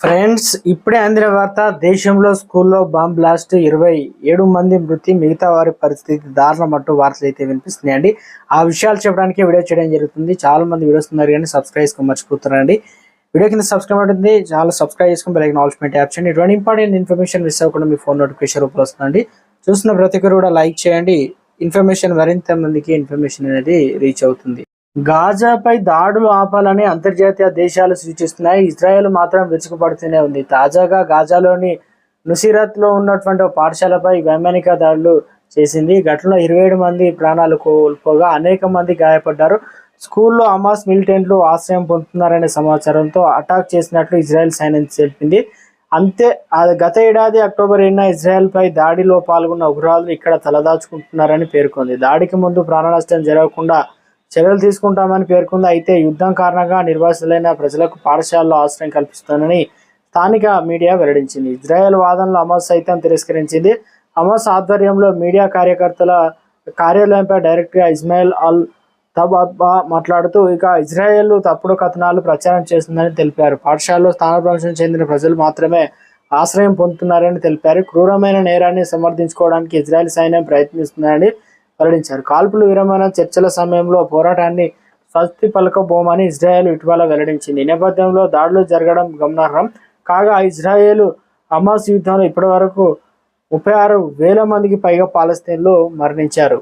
Friends ఇప్పుడే అందిన వార్త దేశంలో స్కూల్లో బాంబ్ బ్లాస్ట్ ఇరవై ఏడు మంది మృతి మిగతా వారి పరిస్థితి దారుణం అంటూ వార్తలు అయితే వినిపిస్తున్నాయండి. ఆ విషయాలు చెప్పడానికి వీడియో చేయడం జరుగుతుంది. చాలా మంది వీడియోస్ ఉన్నారు కానీ సబ్స్క్రైబ్ చేసుకొని మర్చిపోతున్నారండి. వీడియో కింద సబ్స్క్రైబ్ ఉంటుంది చాలా సబ్స్క్రైబ్ చేసుకుని బెల్ నాలజ్మెంట్ యాప్ చేయండి. ఇటువంటి ఇంపార్టెంట్ ఇన్ఫర్మేషన్ మిస్ అవ్వకుండా మీ ఫోన్ నోటిఫికేషన్ రూపంలో వస్తుందండి. చూస్తున్న ప్రతి ఒక్కరు కూడా లైక్ చేయండి. ఇన్ఫర్మేషన్ మరింత మందికి ఇన్ఫర్మేషన్ అనేది రీచ్ అవుతుంది. గాజాపై దాడులు ఆపాలని అంతర్జాతీయ దేశాలు సూచిస్తున్నాయి. ఇజ్రాయెల్ మాత్రం విరుచుకుపడుతూనే ఉంది. తాజాగా గాజాలోని నుసిరత్లో ఉన్నటువంటి పాఠశాలపై వైమానిక దాడులు చేసింది. ఘటనలో ఇరవై ఏడు మంది ప్రాణాలు కోల్పోగా అనేక మంది గాయపడ్డారు. స్కూల్లో అమాస్ మిలిటెంట్లు ఆశ్రయం పొందుతున్నారనే సమాచారంతో అటాక్ చేసినట్లు ఇజ్రాయెల్ సైన్యం తెలిపింది. అంతే గత ఏడాది అక్టోబర్ ఏడున ఇజ్రాయెల్పై దాడిలో పాల్గొన్న ఉగ్రవాదులు ఇక్కడ తలదాచుకుంటున్నారని పేర్కొంది. దాడికి ముందు ప్రాణ నష్టం జరగకుండా చర్యలు తీసుకుంటామని పేర్కొంది. అయితే యుద్ధం కారణంగా నిర్వాసితులైన ప్రజలకు పాఠశాలలో ఆశ్రయం కల్పిస్తుందని స్థానిక మీడియా వెల్లడించింది. ఇజ్రాయెల్ వాదనలు హమాస్ సైతం తిరస్కరించింది. హమాస్ ఆధ్వర్యంలో మీడియా కార్యకర్తల కార్యాలయంపై డైరెక్ట్గా ఇస్మాయిల్ అల్ తబాబా మాట్లాడుతూ ఇక ఇజ్రాయెల్ తప్పుడు కథనాలు ప్రచారం చేస్తుందని తెలిపారు. పాఠశాలలో స్థానభ్రంశం చెందిన ప్రజలు మాత్రమే ఆశ్రయం పొందుతున్నారని తెలిపారు. క్రూరమైన నేరాన్ని సమర్థించుకోవడానికి ఇజ్రాయెల్ సైన్యం ప్రయత్నిస్తున్నారని వెల్లడించారు. కాల్పులు విరమణ చర్చల సమయంలో పోరాటాన్ని స్వస్తి పలకబోమని ఇజ్రాయెల్ ఇటీవల వెల్లడించింది. ఈ నేపథ్యంలో దాడులు జరగడం గమనార్హం కాగా ఇజ్రాయేల్ హమాస్ యుద్ధంలో ఇప్పటివరకు ముప్పై ఆరు వేల మందికి పైగా పాలస్తీన్లు మరణించారు.